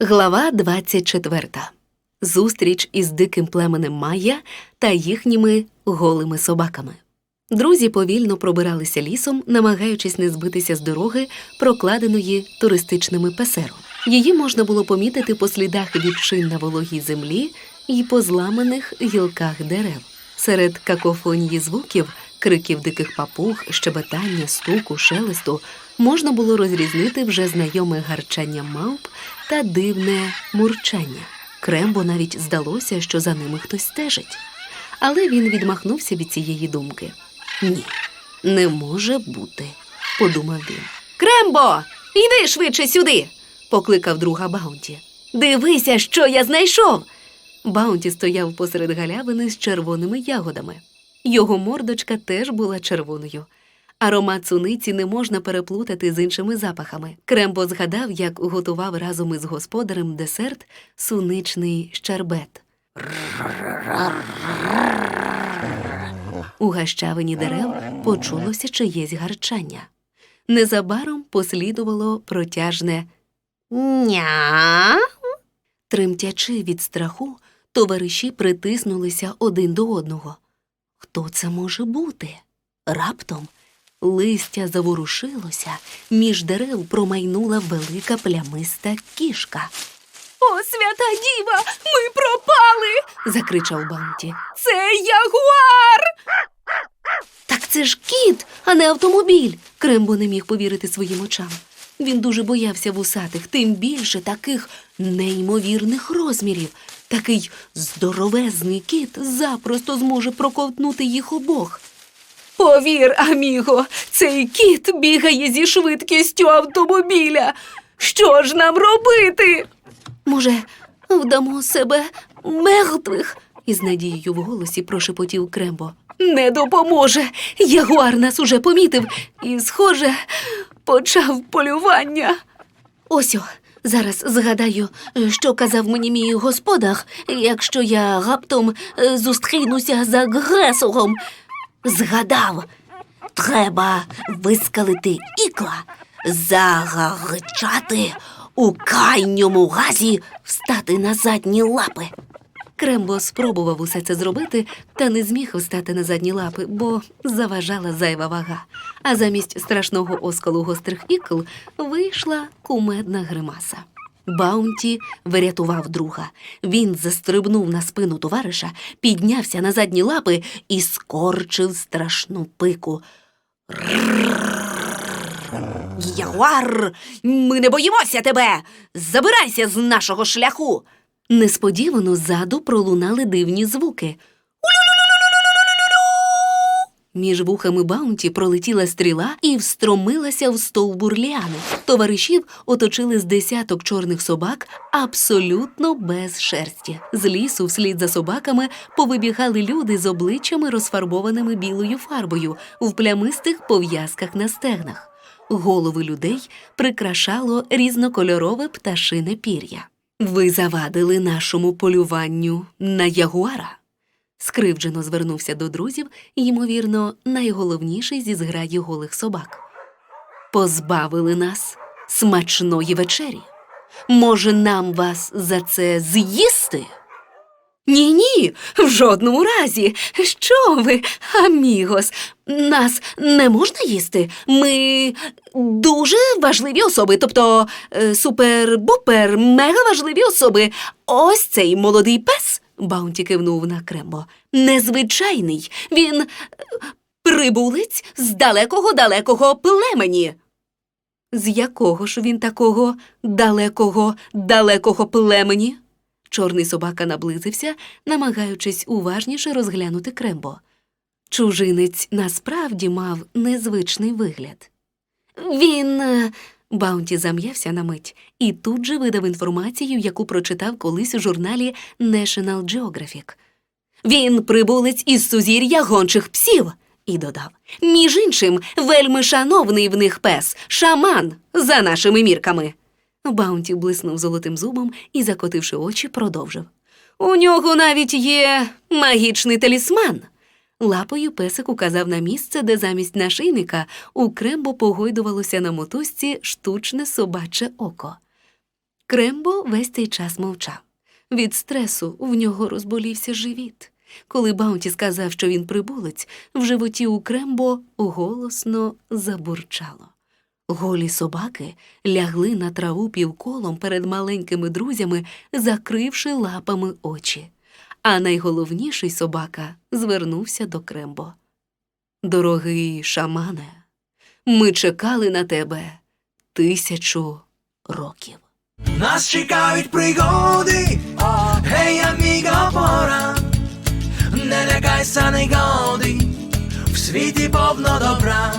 Глава 24. Зустріч із диким племенем Майя та їхніми голими собаками. Друзі повільно пробиралися лісом, намагаючись не збитися з дороги, прокладеної туристичними песером. Її можна було помітити по слідах від шин на вологій землі і по зламаних гілках дерев. Серед какофонії звуків, криків диких папуг, щебетання, стуку, шелесту можна було розрізнити вже знайоме гарчання мавп та дивне мурчання. Крембо навіть здалося, що за ними хтось стежить. Але він відмахнувся від цієї думки. Ні, не може бути, подумав він. Крембо, йди швидше сюди, покликав друга Баунті. Дивися, що я знайшов. Баунті стояв посеред галявини з червоними ягодами. Його мордочка теж була червоною. Аромат суниці не можна переплутати з іншими запахами. Крембо згадав, як готував разом із господарем десерт суничний щербет. У гащавині дерев почулося чиєсь гарчання. Незабаром послідувало протяжне ня. Тремтячи від страху, товариші притиснулися один до одного. Хто це може бути? Раптом листя заворушилося, між дерев промайнула велика плямиста кішка. О, свята діва, ми пропали. закричав Банті. Це ягуар. Так це ж кіт, а не автомобіль. Крембо не міг повірити своїм очам. Він дуже боявся вусатих, тим більше таких неймовірних розмірів. Такий здоровезний кіт запросто зможе проковтнути їх обох. Повір, аміго, цей кіт бігає зі швидкістю автомобіля. Що ж нам робити? Може, вдамо себе мертвих? із надією в голосі прошепотів Крембо. Не допоможе. Ягуар нас уже помітив і, схоже, почав полювання. Ось зараз згадаю, що казав мені мій господар, якщо я раптом е, зустрінуся з агресором. Згадав, треба вискалити ікла, загарчати, у крайньому разі встати на задні лапи. Крембо спробував усе це зробити, та не зміг встати на задні лапи, бо заважала зайва вага. А замість страшного оскалу гострих ікл вийшла кумедна гримаса. Баунті врятував друга. Він застрибнув на спину товариша, піднявся на задні лапи і скорчив страшну пику. Ягуар, ми не боїмося тебе. Забирайся з нашого шляху. Несподівано ззаду пролунали дивні звуки. Між вухами Баунті пролетіла стріла і встромилася в стовбур ліани. Товаришів оточили з десяток чорних собак абсолютно без шерсті. З лісу, вслід за собаками, повибігали люди з обличчями, розфарбованими білою фарбою, в плямистих пов'язках на стегнах. Голови людей прикрашало різнокольорове пташине пір'я. Ви завадили нашому полюванню на ягуара. Скривджено звернувся до друзів, ймовірно, найголовніший зі зграї голих собак. Позбавили нас смачної вечері. Може, нам вас за це з'їсти? Ні, ні, в жодному разі. Що ви, амігос, нас не можна їсти. Ми дуже важливі особи, тобто е, супер-бупер, мега важливі особи. Ось цей молодий пес. Баунті кивнув на Крембо. Незвичайний. Він е, прибулець з далекого далекого племені. З якого ж він такого далекого далекого племені? Чорний собака наблизився, намагаючись уважніше розглянути Крембо. Чужинець насправді мав незвичний вигляд. Він. Баунті зам'явся на мить і тут же видав інформацію, яку прочитав колись у журналі National Geographic. Він прибулець із сузір'я гончих псів. І додав між іншим, вельми шановний в них пес, шаман, за нашими мірками. Баунті блиснув золотим зубом і, закотивши очі, продовжив. У нього навіть є магічний талісман. Лапою песик указав на місце, де замість нашийника у крембо погойдувалося на мотузці штучне собаче око. Крембо весь цей час мовчав. Від стресу в нього розболівся живіт. Коли Баунті сказав, що він прибулець, в животі у Крембо голосно забурчало. Голі собаки лягли на траву півколом перед маленькими друзями, закривши лапами очі. А найголовніший собака звернувся до Крембо. Дорогий шамане, ми чекали на тебе тисячу років. Нас чекають пригоди, гей, аміго, пора, не лякайся негоди, в світі повно добра,